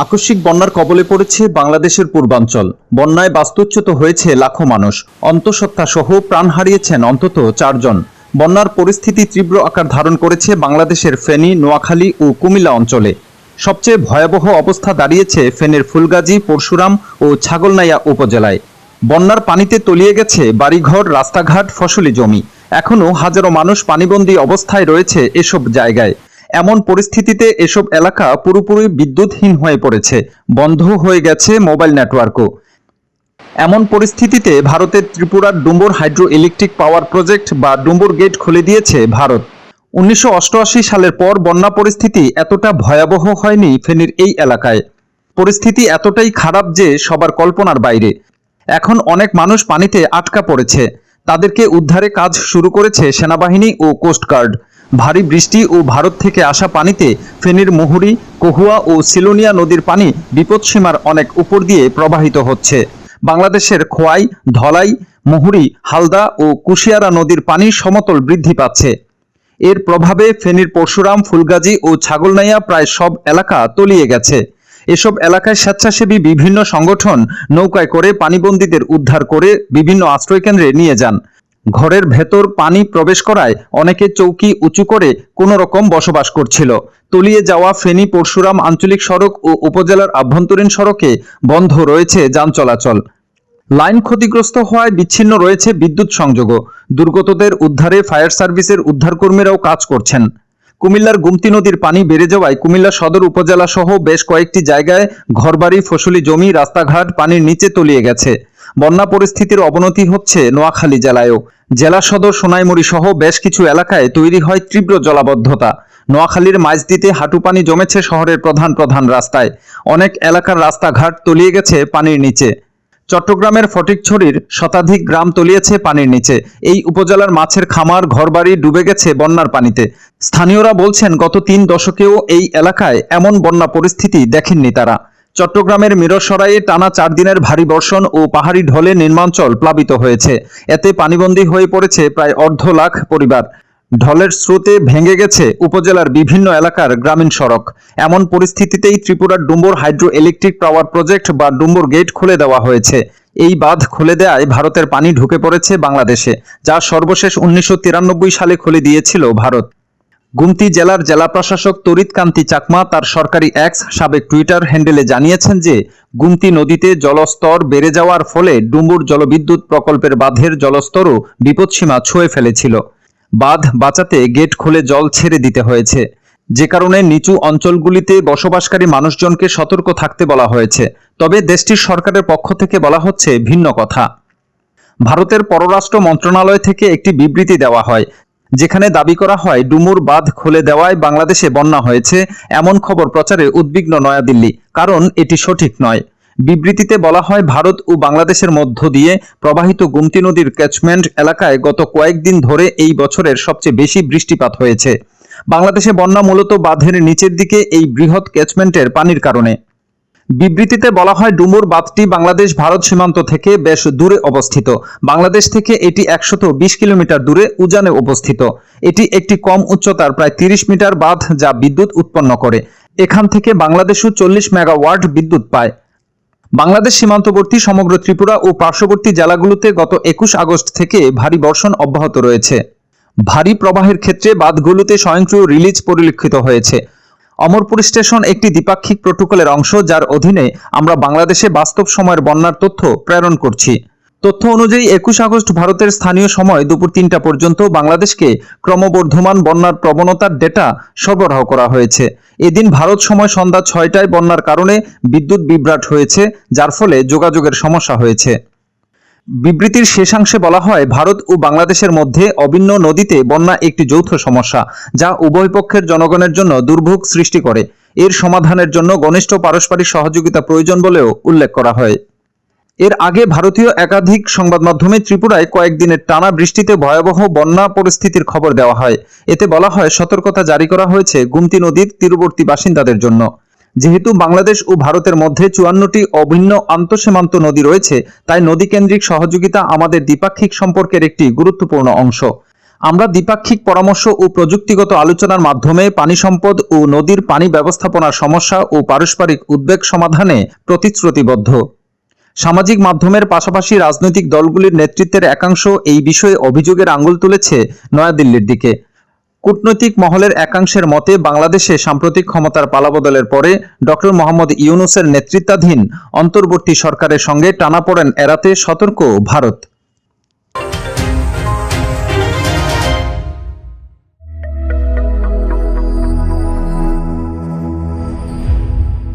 আকস্মিক বন্যার কবলে পড়েছে বাংলাদেশের পূর্বাঞ্চল। বন্যায় বাস্তুচ্যুত হয়েছে লাখো মানুষ। অন্তঃসত্ত্বা সহ প্রাণ হারিয়েছেন অন্তত চারজন। বন্যার পরিস্থিতি তীব্র আকার ধারণ করেছে বাংলাদেশের ফেনী, নোয়াখালী ও কুমিল্লা অঞ্চলে। সবচেয়ে ভয়াবহ অবস্থা দাঁড়িয়েছে ফেনের ফুলগাজী, পরশুরাম ও ছাগলনাইয়া উপজেলায়। বন্যার পানিতে তলিয়ে গেছে বাড়িঘর, রাস্তাঘাট, ফসলি জমি। এখনও হাজারো মানুষ পানিবন্দী অবস্থায় রয়েছে এসব জায়গায়। এমন পরিস্থিতিতে এসব এলাকা পুরোপুরি বিদ্যুৎহীন হয়ে পড়েছে, বন্ধ হয়ে গেছে মোবাইল নেটওয়ার্কও। এমন পরিস্থিতিতে ভারতের ত্রিপুরার Dumbur hydro electric power project বা ডুম্বুর গেট খুলে দিয়েছে ভারত। উনিশশো অষ্টআশি সালের পর বন্যা পরিস্থিতি এতটা ভয়াবহ হয়নি ফেনীর এই এলাকায়। পরিস্থিতি এতটাই খারাপ যে সবার কল্পনার বাইরে। এখন অনেক মানুষ পানিতে আটকা পড়েছে। তাদেরকে উদ্ধারে কাজ শুরু করেছে সেনাবাহিনী ও কোস্টগার্ড ভারী বৃষ্টি ও ভারত থেকে আসা পানিতে ফেনীর মুহুরি, কহুয়া ও সিলোনিয়া নদীর পানি বিপদসীমার অনেক উপর দিয়ে প্রবাহিত হচ্ছে। বাংলাদেশের খোয়াই, ধলাই, মুহুরি, হালদা ও কুশিয়ারা নদীর পানি সমতল বৃদ্ধি পাচ্ছে। এর প্রভাবে ফেনীর পরশুরাম, ফুলগাজী ও ছাগলনাইয়া প্রায় সব এলাকা তলিয়ে গেছে। এসব এলাকায় স্বেচ্ছাসেবী বিভিন্ন সংগঠন নৌকায় করে পানিবন্দীদের উদ্ধার করে বিভিন্ন আশ্রয়কেন্দ্রে নিয়ে যান। ঘরের ভেতর পানি প্রবেশ করায় অনেকে চৌকি উঁচু করে কোনো রকম বসবাস করছিল। তলিয়ে যাওয়া ফেনী, পরশুরাম আঞ্চলিক সড়ক ও উপজেলার আভ্যন্তরীণ সড়কে বন্ধ রয়েছে যান চলাচল। লাইন ক্ষতিগ্রস্ত হওয়ায় বিচ্ছিন্ন রয়েছে বিদ্যুৎ সংযোগও। দুর্গতদের উদ্ধারে ফায়ার সার্ভিসের উদ্ধারকর্মীরাও কাজ করছেন। কুমিল্লার গুমতি নদীর পানি বেড়ে যাওয়ায় কুমিল্লা সদর উপজেলা সহ বেশ কয়েকটি জায়গায় ঘরবাড়ি, ফসলি জমি, রাস্তাঘাট পানির নিচে তলিয়ে গেছে। বন্যা পরিস্থিতির অবনতি হচ্ছে নোয়াখালী জেলায়ও। জেলা সদর সোনাইমুড়ি সহ বেশ কিছু এলাকায় তৈরি হয় তীব্র জলাবদ্ধতা। নোয়াখালীর মাঝদিতে হাঁটু পানি জমেছে শহরের প্রধান প্রধান রাস্তায়। অনেক এলাকার রাস্তাঘাট তলিয়ে গেছে পানির নিচে। চট্টগ্রামের ফটিকছড়ির শতাধিক গ্রাম তলিয়েছে পানির নিচে। এই উপজেলার মাছের খামার, ঘরবাড়ি ডুবে গেছে বন্যার পানিতে। স্থানীয়রা বলছেন, গত তিন দশকেও এই এলাকায় এমন বন্যা পরিস্থিতি দেখেননি তারা। চট্টগ্রামের মিরসরাইয়ে টানা চার দিনের ভারী বর্ষণ ও পাহাড়ি ঢলে নির্মাঞ্চল প্লাবিত হয়েছে। এতে পানিবন্দী হয়ে পড়েছে প্রায় অর্ধ লাখ পরিবার। ঢলের স্রোতে ভেঙে গেছে উপজেলার বিভিন্ন এলাকার গ্রামীণ সড়ক। এমন পরিস্থিতিতেই ত্রিপুরার Dumbur hydro electric power project বা ডুম্বর গেট খুলে দেওয়া হয়েছে। এই বাঁধ খুলে দেওয়ায় ভারতের পানি ঢুকে পড়েছে বাংলাদেশে, যা সর্বশেষ উনিশশো তিরানব্বই সালে খুলে দিয়েছিল ভারত। গুমতি জেলার জেলা প্রশাসক তরিত কান্তি চাকমা তার সরকারি এক্স সাবেক টুইটার হ্যান্ডেলে জানিয়েছেন যে, গুমতি নদীতে জলস্তর বেড়ে যাওয়ার ফলে ডুমুর জলবিদ্যুৎ প্রকল্পের বাঁধের জলস্তরও বিপদসীমা ছুঁয়ে ফেলেছিল। বাঁধ বাঁচাতে গেট খুলে জল ছেড়ে দিতে হয়েছে। যে কারণে নিচু অঞ্চলগুলিতে বসবাসকারী মানুষজনকে সতর্ক থাকতে বলা হয়েছে। তবে দেশটির সরকারের পক্ষ থেকে বলা হচ্ছে ভিন্ন কথা। ভারতের পররাষ্ট্র মন্ত্রণালয় থেকে একটি বিবৃতি দেওয়া হয় যেখানে দাবি করা হয়, ডুমুর বাঁধ খুলে দেওয়ায় বাংলাদেশে বন্যা হয়েছে, এমন খবর প্রচারে উদ্বিগ্ন নয়াদিল্লি। কারণ এটি সঠিক নয়। বিবৃতিতে বলা হয়, ভারত ও বাংলাদেশের মধ্য দিয়ে প্রবাহিত গুমতি নদীর ক্যাচমেন্ট এলাকায় গত কয়েকদিন ধরে এই বছরের সবচেয়ে বেশি বৃষ্টিপাত হয়েছে। বাংলাদেশে বন্যা মূলত বাঁধের নিচের দিকে এই বৃহৎ ক্যাচমেন্টের পানির কারণে। বিবৃতিতে বলা হয়, ডুমুর বাঁধটি বাংলাদেশ ভারত সীমান্ত থেকে বেশ দূরে অবস্থিত। বাংলাদেশ থেকে এটি একশত বিশ কিলোমিটার দূরে উজানে অবস্থিত। এটি একটি কম উচ্চতার প্রায় তিরিশ মিটার বাঁধ যা বিদ্যুৎ উৎপন্ন করে। এখান থেকে বাংলাদেশও চল্লিশ মেগাওয়াট বিদ্যুৎ পায়। বাংলাদেশ সীমান্তবর্তী সমগ্র ত্রিপুরা ও পার্শ্ববর্তী জেলাগুলোতে গত একুশ আগস্ট থেকে ভারী বর্ষণ অব্যাহত রয়েছে। ভারী প্রবাহের ক্ষেত্রে বাঁধগুলোতে স্বয়ংক্রিয় রিলিজ পরিলক্ষিত হয়েছে। অমরপুর স্টেশন একটি দ্বিপাক্ষিক প্রোটোকলের অংশ, যার অধীনে আমরা বাংলাদেশে বাস্তব সময়ের বন্যার তথ্য প্রেরণ করছি। তথ্য অনুযায়ী, একুশ আগস্ট ভারতের স্থানীয় সময় দুপুর তিনটা পর্যন্ত বাংলাদেশকে ক্রমবর্ধমান বন্যার প্রবণতার ডেটা সরবরাহ করা হয়েছে। এদিন ভারত সময় সন্ধ্যা ছয়টায় বন্যার কারণে বিদ্যুৎ বিভ্রাট হয়েছে, যার ফলে যোগাযোগের সমস্যা হয়েছে। বিবৃতির শেষাংশে বলা হয়, ভারত ও বাংলাদেশের মধ্যে অভিন্ন নদীতে বন্যা একটি যৌথ সমস্যা, যা উভয় পক্ষের জনগণের জন্য দুর্ভোগ সৃষ্টি করে। এর সমাধানের জন্য ঘনিষ্ঠ পারস্পরিক সহযোগিতা প্রয়োজন বলেও উল্লেখ করা হয়। এর আগে ভারতীয় একাধিক সংবাদ মাধ্যমে ত্রিপুরায় কয়েকদিনের টানা বৃষ্টিতে ভয়াবহ বন্যা পরিস্থিতির খবর দেওয়া হয়। এতে বলা হয়, সতর্কতা জারি করা হয়েছে গুমতি নদীর তীরবর্তী বাসিন্দাদের জন্য। যেহেতু বাংলাদেশ ও ভারতের মধ্যে চুয়ান্নটি অভিন্ন আন্তঃসীমান্ত নদী রয়েছে, তাই নদীকেন্দ্রিক সহযোগিতা আমাদের দ্বিপাক্ষিক সম্পর্কের একটি গুরুত্বপূর্ণ অংশ। আমরা দ্বিপাক্ষিক পরামর্শ ও প্রযুক্তিগত আলোচনার মাধ্যমে পানি সম্পদ ও নদীর পানি ব্যবস্থাপনার সমস্যা ও পারস্পরিক উদ্বেগ সমাধানে প্রতিশ্রুতিবদ্ধ। সামাজিক মাধ্যমের পাশাপাশি রাজনৈতিক দলগুলির নেতৃত্বের একাংশ এই বিষয়ে অভিযোগের আঙুল তুলেছে নয়াদিল্লির দিকে। কূটনৈতিক মহলের একাংশের মতে, বাংলাদেশে সাম্প্রতিক ক্ষমতার পালাবদলের পরে ড মোহাম্মদ ইউনুসের নেতৃত্বাধীন অন্তর্বর্তী সরকারের সঙ্গে টানাপোড়েন এড়াতে সতর্ক ভারত।